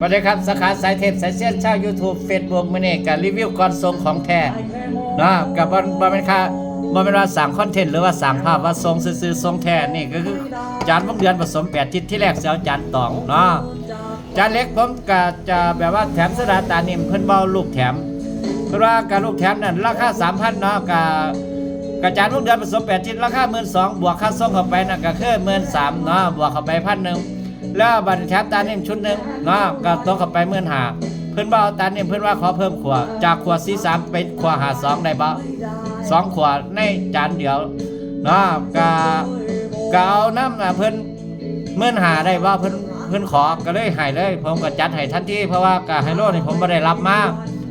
สวัสดีครับสาขาสายเทพสายเสี้ยนชาว YouTube Facebook มื่อนี้การรีวิวก่อนทรงของแท้นะกับบอบอเป็นค่าบอเป็นว่าสั่งคอนเทนต์หรือว่าสั่งภาพว่าทรงซื้อๆทรงแท้นี่ก็คือจานพวงเดือนผสมแปดทิศที่แรกเสียวจานตองเนาะจานเล็กผมก็จะแบบว่าแถมสดาตานิ่มเพิ่นเบาลูกแถม เพราะว่าการลูกแถมนั่นราคา3,000เนาะกับกระจานพวงเดือนผสมแปดทิศราคา12,000บวกค่าส่งเข้าไปนั่นก็คือ13,000เนาะบวกเข้าไปพันหนึ่ง แล้วบัตรแคปตาเนิ่มชุดหนึ่งเนาะก็ตกเข้าไปเมื่อนหาเพื่อนบ่าตาเนิ่มเพื่อนว่าขอเพิ่มขวดจากขวดซีสามเป็นขวดหาสองได้บ่สองขวดในจานเดียวเนาะก็ก็เอาน้ำนะเพิ่อนเมื่อนหาได้บ่เพิ่อนเพิ่อนขอก็เลยให้เลย ผมก็จัดให้ทันทีเพราะว่ากาไฮโลนี่ผมบ่ได้รับมา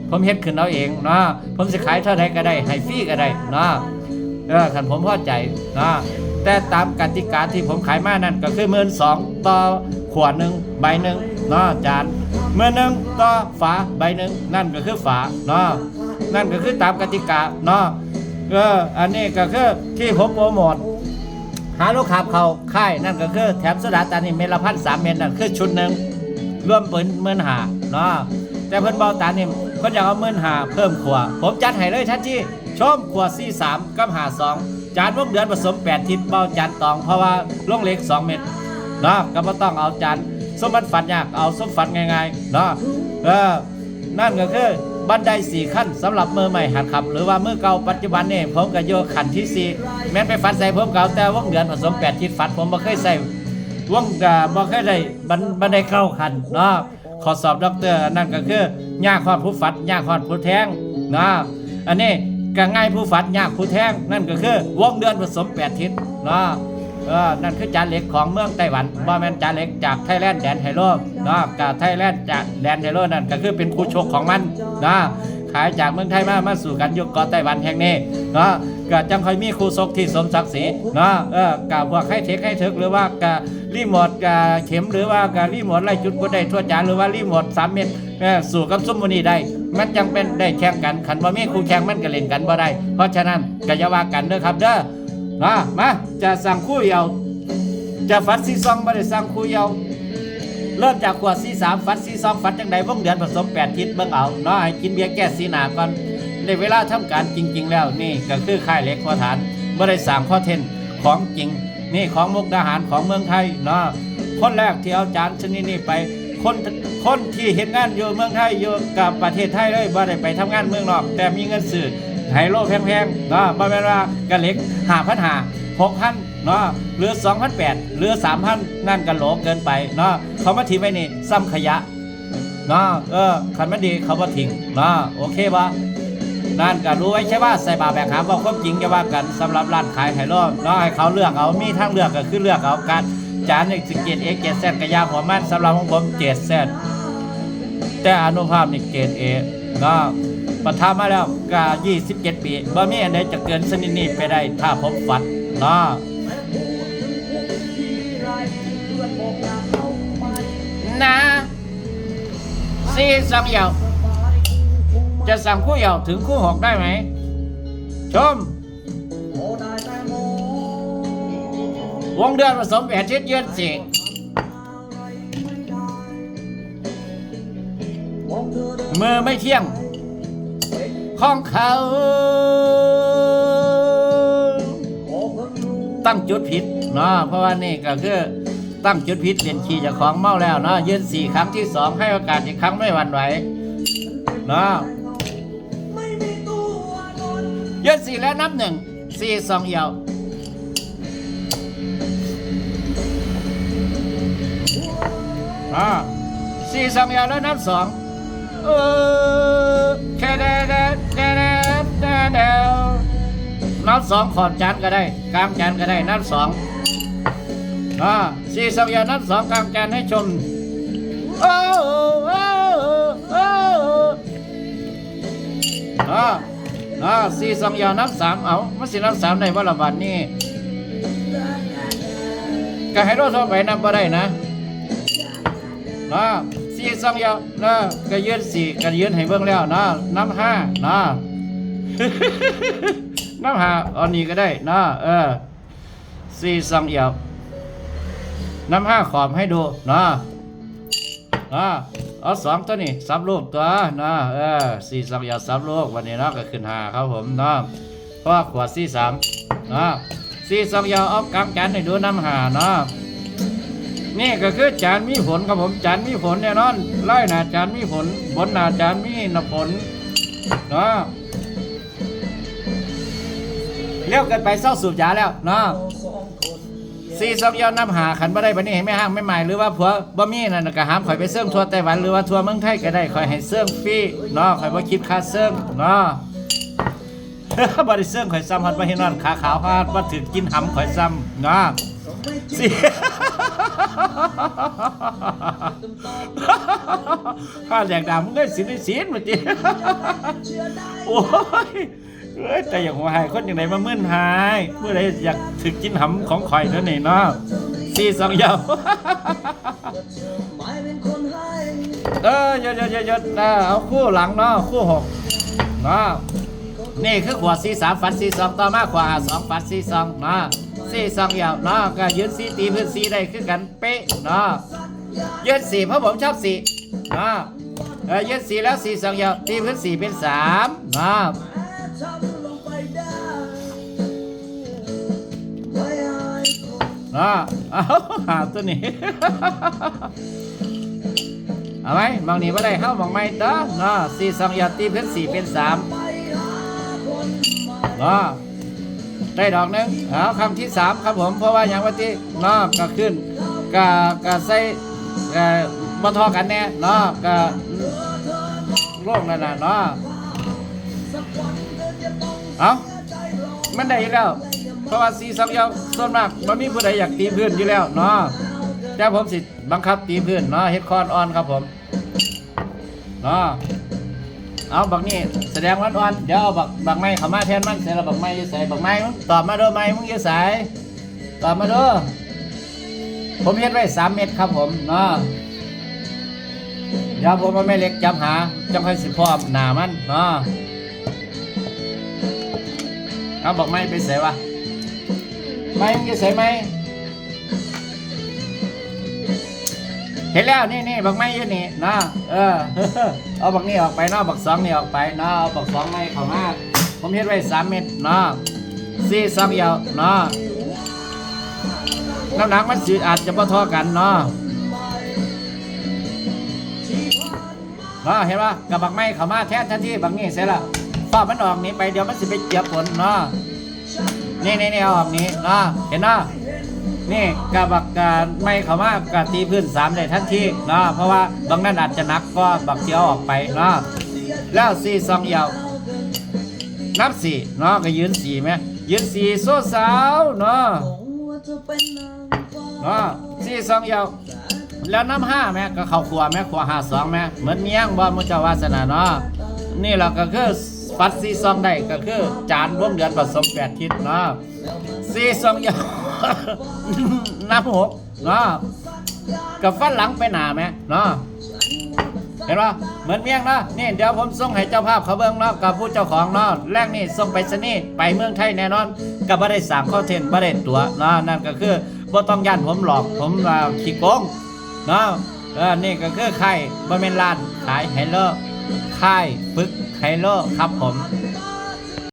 ผมเฮ็ดขึ้นเอาเองเนาะผมสิขายเท่าใดก็ได้ให้ฟรีก็ได้เนาะเออขันผมพอใจนะ แต่ตามกติกาที่ผมขายมานั่นก็คือหมื่นสองต่อขวดหนึ่งใบหนึ่งเนาะจานหมื่นหนึ่งต่อฝาใบหนึ่งนั่นก็คือฝาเนาะนั่นก็คือตามกติกาเนาะเอออันนี้ก็คือที่ผมโปรโมทหาลูกค้าเขาค่ายนั่นก็คือแถมโซดาตานี่เมลพันสามเมตรนั่นคือชุดหนึ่งรวมเป็นหมื่นหาเนาะแต่เพิ่นเบาตานี่เพิ่นอยากเอาหมื่นหาเพิ่มขวผมจัดให้เลยทันทีชมขวดสี่สามกับหาสอง จานพวกเดือนผสมแปดทิศเบาจานตองเพราะว่าลงเล็กสองเม็ดเนาะก็บ่ต้องเอาจานสมบัติฝันยากเอาสมฝันง่ายๆเนาะเออนั่นก็คือบันไดสี่ขั้นสำหรับมือใหม่หัดขับ หรือว่ามือเก่าปัจจุบันนี่ผมก็โยขันที่สี่แม้นไปฝันใส่ผมเก่าแต่วงเดือนผสมแปดทิศฝันผมบ่เคยใส่ว่องกาบ่เคยได้บันบันไดเข้าขันเนาะขอสอบด็อกเตอร์อันนั่นก็คือยากขอดผู้ฝัดยากขอดผู้แทงเนาะอันนี้ ก็ง่ายผู้ฝัดยากผู้แทงนั่นก็คือวงเดือนผสมแปดทิศเนาะเออนั่นคือจานเล็กของเมืองไต้หวันบ่แม่นจานเล็กจากไทยแลนด์แดนไฮโลเนาะกับไทยแลนด์จากแดนไฮโลนั่นก็คือเป็นคู่ชกของมันเนาะขายจากเมืองไทยมามาสู่กันยุคเกาะไต้หวันแห่งนี้เนาะก็จังค่อยมีคู่ชกที่สมศักดิ์ศรีเนาะเออกับพวกให้เทคให้ถึกหรือว่ากับรีโมทกับเข็มหรือว่ากับรีโมทไล่จุดก็ได้ทั่วจานหรือว่ารีโมทสามเม็ดสู่กับซุ้มมูนีได้ มันจังเป็นได้แข่งกันขันบ่มีคู่แข่งมันก็เล่นกันบ่ได้ เพราะฉะนั้นก็อย่าว่ากันเด้อครับเด้อมามาจะสั่งคู่เยาจะฟัดซีซองบ่ได้สั่งคู่เยาเริ่มจากขวดซีสามฟัดซีซองฟัดจังใดวงเดือนผสมแปดทิศเบิ่งเอาเนาะให้กินเบียร์แก้สีหนาก่อนในเวลาทำการจริง ๆ แล้วนี่ก็คือค่ายเล็กหัวฐานบ่ได้สั่งข้อเทนของจริงนี่ของมุกดาหารของเมืองไทยเนาะคนแรกที่เอาจานชนิดนี้ไป คนคนที่เห็นงานอยู่เมืองไทยอยู่กับประเทศไทยเลยบ่ได้ไปทำงานเมืองนอก แต่มีเงินซื้อไฮโลแพงๆเนาะบ่แม่นว่ากะเล็กหาพันหาหกพันเนาะหลือสองพันแปดหลือสามพันนั่นกันโหลเกินไปเนาะเขามาทิ้งไว้นี่ซ้ำขยะเนาะเออคันมันดีเขาบ่ทิ้งเนาะโอเคบ่นั่นก็รู้ไว้ใช่ว่าใส่บาแบกหามว่าความจริงจะว่ากันสำหรับร้านขายไห่ล้อเนาะให้เขาเลือกเอามีทางเลือกก็คือเลือกเอาการ จานนี่สเกตเอเกตแซกระยาหัวมันสำหรับของผมเกตแซดแต่อนุภาพนี่เกตเอเนาะประทามาแล้วก็27 ปีบ่มีอันใดจะเกินสนิทนี้ไปได้ถ้าผมฝันเนาะนะซีสังเหยาจะสั่งคู่เหยาถึงคู่หกได้ไหม ชม วงเดือนผสมแปดชิดเยือนสี่มือไม่เที่ยง ของเขา ตั้งจุดผิดเนาะเพราะว่านี่ก็คือตั้งจุดผิดเปลี่ยนขี่จากของเมาแล้วเนาะยืนสี่ครั้งที่สองให้โอกาสอีกครั้งไม่หวั่นไหวเนาะยืนสี่แล้วนับหนึ่งสี่สองเอียว สี่สองยวแล้วนับสองเออแค่เดเดเดเดเดเดนับสองขอบจานก็ได้กลางจานก็ได้นับสองอ่าสี่สองเอียวนับสองกลางจานให้ชมโอ้โอ้โอ้โอ้อ่าอ่าสี่สองยาวนับสามเอามันสินับสามในวันละวันนี่ก็ให้รถทั่วไปนับบ่ได้นะนะ สี่สองยาวนะก็ยืนสี่ก็ยืนให้เบิ่งแล้วนะนับห้านะนับห้าอันนี้ก็ได้นะเออสี่สองยาวนับห้าขอบให้ดูนะนะเอาสองตัวนี่ซับลูกตัวเนาะเออสี่สองอยาวซับลูกวันนี้เนาะก็ขึ้นหาครับผมเนาะเพราะว่าขวดสี่สามเนาะสี่สองอยาวเอากำกันให้ดูน้ำหาเนาะ นี่ก็คือจานมีผลครับผมจานมีผลแน่นอนไล่หนาจานมีผลบนหนาจานมีนผลเนาะเลี้ยวเกินไปเศร้าสูบยาแล้วเนาะซีซอกยอน้ำหาขันบ่ได้บัดนี้ให้แม่ห้างไม่ใหม่หรือว่าผัวบ่มีนั่นนะก็หามข่อยไปเสื่อมทัวไต้หวันหรือว่าทัวเมืองไทยก็ได้ข่อยให้เสื่อมฟรีเนาะข่อยบ่คิดค่าเสื่อมเนาะบ่ได้เสื่อมข่อยซ้ำฮัดบ่เห็นนั่นขาขาวฮาดบ่ถึกกินหำข่อยซ้ำเนาะ สิข้าแหลกดำมึงได้สินได้สินมาติโอ้ยเอ้ยแต่อย่างหัวหายคนอย่างไรมามื่นหายเมื่อไรอยากถึกกินหำของข่อยเท่านี้เนาะสี่สองยาวเออหยดหยดหยดยดนะเอาคู่หลังเนาะคู่หกเนาะนี่คือขวดสี่สามฟัดสี่สองต่อมาขวาสองฟัดสี่สองเนาะ สี่สองยาวเนาะก็ยืนสี่ตีพื้นสี่ได้คือกันเป๊ะเนาะยืนสี่เพราะผมชอบสี่เนาะเออยืนสี่แล้วสี่สองยาวตีพื้นสี่เป็นสามเนาะอ่าเอาหาตัวนี้เอาไหมมองนี่ว่าได้เข้ามองไม่ต่อเนาะสี่สองอยาตีเพื่อนสี่เป็นสามเนาะ ได้ดอกหนึงเอาคำที่สามครับผมเพราะว่าอย่างว่าที่นาะก็ขึ้นก็ก็ใส่ก็บทอกันแน่เนาะก็โล่งนั่นน่ะเนาะเอามันได้อยู่แล้ว เพราะว่าสีสังยาวส่วนมากมันมีผู้ใดอยากตีพื้นอยู่แล้วเนาะแต่ผมสิบังคับตีพื้นเนาะเฮ็ดคอนออนครับผมเนาะ เอาบักนี่แสดงวันอ่อนเดี๋ยวเอาบักบักไม้เข้ามาแทนมันใส่ละบักไม้ยู่ใส่บักไม้มึงตอบมาเด้อไม้มึงยู่ใส่ตอบมาเด้อผมเฮ็ดไว้สามเม็ดครับผมเนาะเดี๋ยวผมเอาแม่เล็กจำหาจังค่อยสิพร้อหนามันเนาะเอาบักไม้ไปใส่วะไม่มึงจะใส่ไหม ห็นแล้วนี่นี่บักไม้อยู่นี่นะเออ เอาบักนี่ออกไปเนาะบักสองนี่ออกไปเนาะเอาบักสองไม้เข้ามาผมเฮ็ดไว้สามเม็ดเนาะสี่สองเดียวเนาะน้ำหนักมันสิอาจจะพอทอกันเนาะเนาะเห็นปะกับบักไม้เข้ามาแทนทันทีบักนี่เสร็จละฟ้ามันออกนี้ไปเดี๋ยวมันสิไปเจียบผลเนาะนี่นี่นี่เอาออกนี้นะเห็นนะ นี่กะบักกะไม่เขามากะตีพื้นสามเลยทันทีเนาะเพราะว่าบางนั้นอาจจะนักก็บักเทียวออกไปเนาะแล้วสี่สองยวนับสี่เนาะก็ยืนสี่ไหมยืนสี่โซ่สาวเนาะเนาะสี่สองยวแล้วน้ำห้าแม่ก็เข้าขวแม่ขวห้าสองแม่เหมือนเมียงบ่มุจาวาสนาเนาะนี่เราก็คือฟัดซีซองได้ก็คือจานร่วมเดือนผสมแปดทิศเนาะซีซองยาว นับหกเนาะกับฟันหลังไปหนาไหมเนาะเห็นปะเหมือนเมียงเนาะนี่เดี๋ยวผมส่งให้เจ้าภาพเขาเบิ่งเนาะกับผู้เจ้าของเนาะแรกนี่ส่งไปสนีไปเมืองไทยแน่นอนกับบ่ได้สั่งข้อเทนบ่ได้ตัวเนาะนั่นก็คือบ่ต้องย่านผมหลอกผมขี้โกงเนาะเออนี่ก็คือค่บะเมนลานขายไฮโลค่ายฝึกไฮโลครับผม